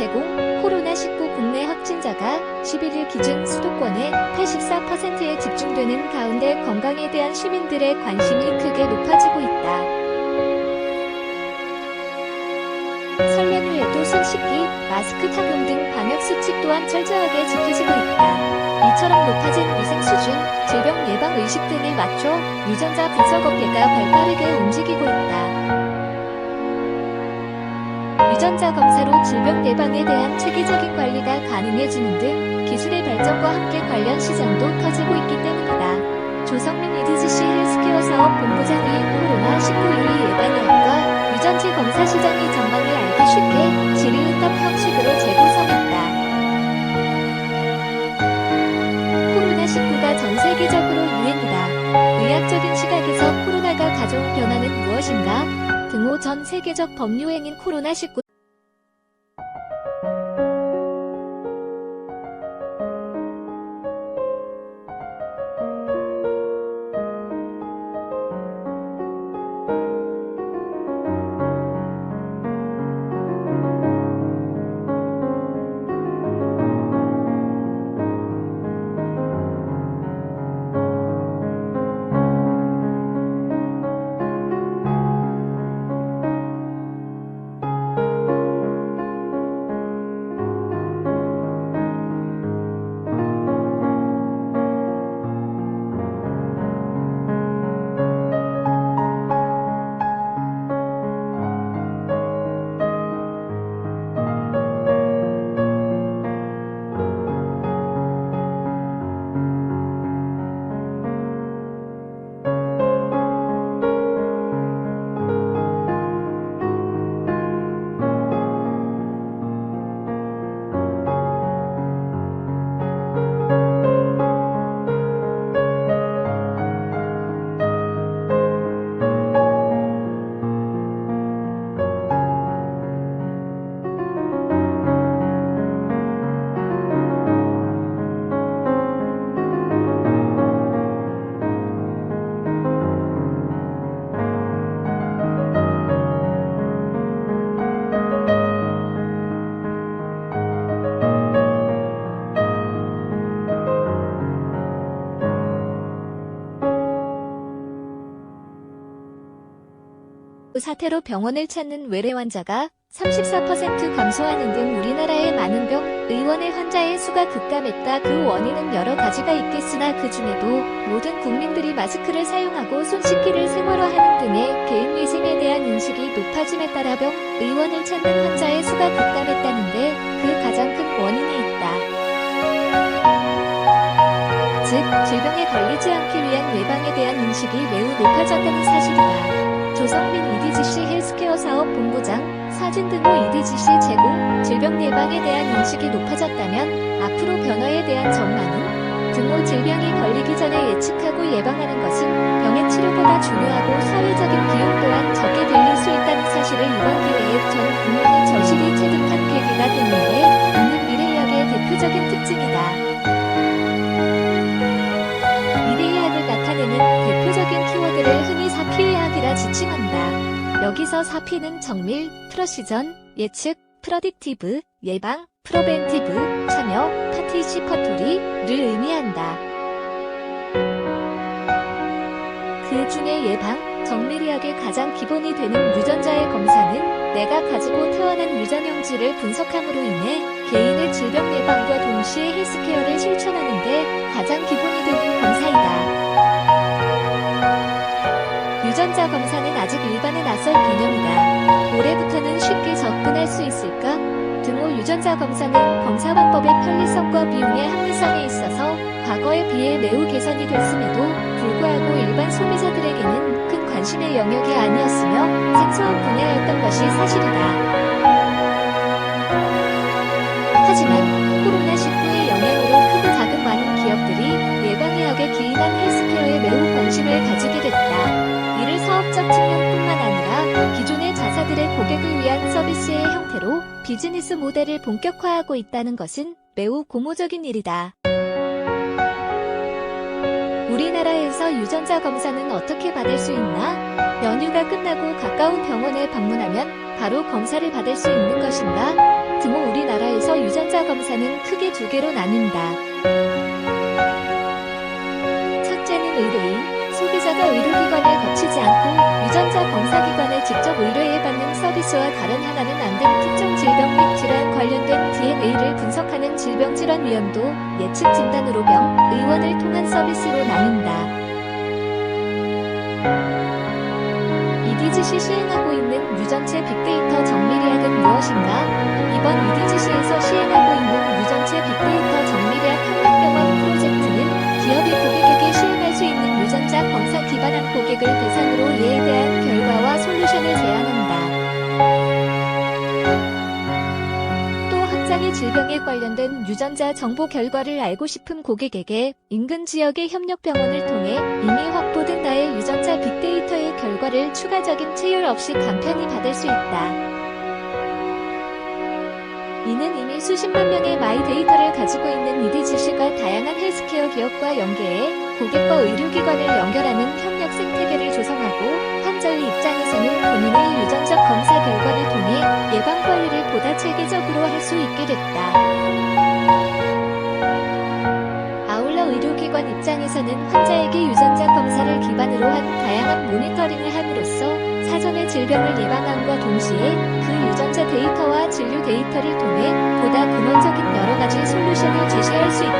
제공, 코로나19 국내 확진자가 11일 기준 수도권의 84%에 집중되는 가운데 건강에 대한 시민들의 관심이 크게 높아지고 있다. 설렌 후에도 손 씻기, 마스크 착용 등 방역 수칙 또한 철저하게 지켜지고 있다. 이처럼 높아진 위생 수준, 질병 예방 의식 등에 맞춰 유전자 분석 업계가 발빠르게 유전자 검사로 질병 예방에 대한 체계적인 관리가 가능해지는 등 기술의 발전과 함께 관련 시장도 커지고 있기 때문이다. 조성민 EDGC 헬스케어 사업 본부장이 코로나19 유의 예방약과 유전체 검사 시장의 전망을 알기 쉽게 질의응답 형식으로 재구성했다. 코로나19가 전 세계적으로 유행이다. 의학적인 시각에서 코로나가 가져온 변화는 무엇인가? 등호 전 세계적 법유행인 코로나19 사태로 병원을 찾는 외래 환자가 34% 감소하는 등 우리나라의 많은 병, 의원의 환자의 수가 급감했다. 그 원인은 여러 가지가 있겠으나 그 중에도 모든 국민들이 마스크를 사용하고 손 씻기를 생활화하는 등의 개인 위생에 대한 인식이 높아짐에 따라 병, 의원을 찾는 환자의 수가 급감했다는데 그 가장 큰 원인 질병에 걸리지 않기 위한 예방에 대한 인식이 매우 높아졌다는 사실이다. 조성민 EDGC 헬스케어 사업 본부장, 사진 등호 EDGC 제공, 질병 예방에 대한 인식이 높아졌다면 앞으로 변화에 대한 전망은 등호 질병이 걸리기 전에 예측하고 예방하는 것은 병의 치료보다 중요하고 사회적인 비용 또한 적게 들릴 수 있다는 사실을 이번 기회에 전 국민이 절실히 여기서 사피는 정밀, 프러시전, 예측, 프러딕티브, 예방, 프로벤티브, 참여, 파티시퍼토리를 의미한다. 그 중에 예방, 정밀의학의 가장 기본이 되는 유전자의 검사는 내가 가지고 태어난 유전 형질을 분석함으로 인해 개인의 질병 예방과 동시에 헬스케어를 실천하는데 가장 기본이 되는 검사이다. 유전자 검사는 아직 일반에 낯설 개념이다. 올해부터는 쉽게 접근할 수 있을까? 등호 유전자 검사는 검사 방법의 편리성과 비용의 합리성에 있어서 과거에 비해 매우 개선이 됐음에도 불구하고 일반 소비자들에게는 큰 관심의 영역이 아니었으며 생소한 분야였던 것이 사실이다. 하지만 예방의학에 기인한 헬스케어에 매우 관심을 가지게 됐다. 이를 사업적 측면뿐만 아니라 기존의 자사들의 고객을 위한 서비스의 형태로 비즈니스 모델을 본격화하고 있다는 것은 매우 고무적인 일이다. 우리나라에서 유전자 검사는 어떻게 받을 수 있나? 연휴가 끝나고 가까운 병원에 방문하면 바로 검사를 받을 수 있는 것인가? 등호 우리나라에서 유전자 검사는 크게 두 개로 나뉜다. 의뢰인, 소비자가 의료기관을 거치지 않고 유전자 검사기관에 직접 의뢰해받는 서비스와 다른 하나는 안 된 특정 질병 및 질환 관련된 DNA를 분석하는 질병질환위원도 예측 진단으로 병, 의원을 통한 서비스로 나뉜다. EDGC 시행하고 있는 유전체 빅데이터 정밀의학은 무엇인가? 이번 EDGC에서 시행하고 있는 유전체 빅데이터 정밀의학 고객을 대상으로 이에 대한 결과와 솔루션을 제안한다. 또 확장의 질병에 관련된 유전자 정보 결과를 알고 싶은 고객에게 인근 지역의 협력병원을 통해 이미 확보된 나의 유전자 빅데이터의 결과를 추가적인 체열 없이 간편히 받을 수 있다. 이는 이미 수십만 명의 마이 데이터를 가지고 있는 EDGC가 다양한 헬스케어 기업과 연계해 고객과 의료기관을 연결하는 협력 생태계를 조성하고 환자의 입장에서는 본인의 유전적 검사 결과를 통해 예방 관리를 보다 체계적으로 할 수 있게 됐다. 아울러 의료기관 입장에서는 환자에게 유전자 검사를 기반으로 한 다양한 모니터링을 함으로써 사전에 질병을 예방함과 동시에 그 유전자 데이터와 진료 데이터를 통해 보다 근원적인 여러 가지 솔루션을 제시할 수 있게 됐다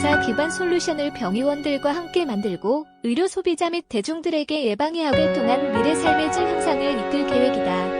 검사 기반 솔루션을 병의원들과 함께 만들고 의료 소비자 및 대중들에게 예방의학을 통한 미래 삶의 질 향상을 이끌 계획이다.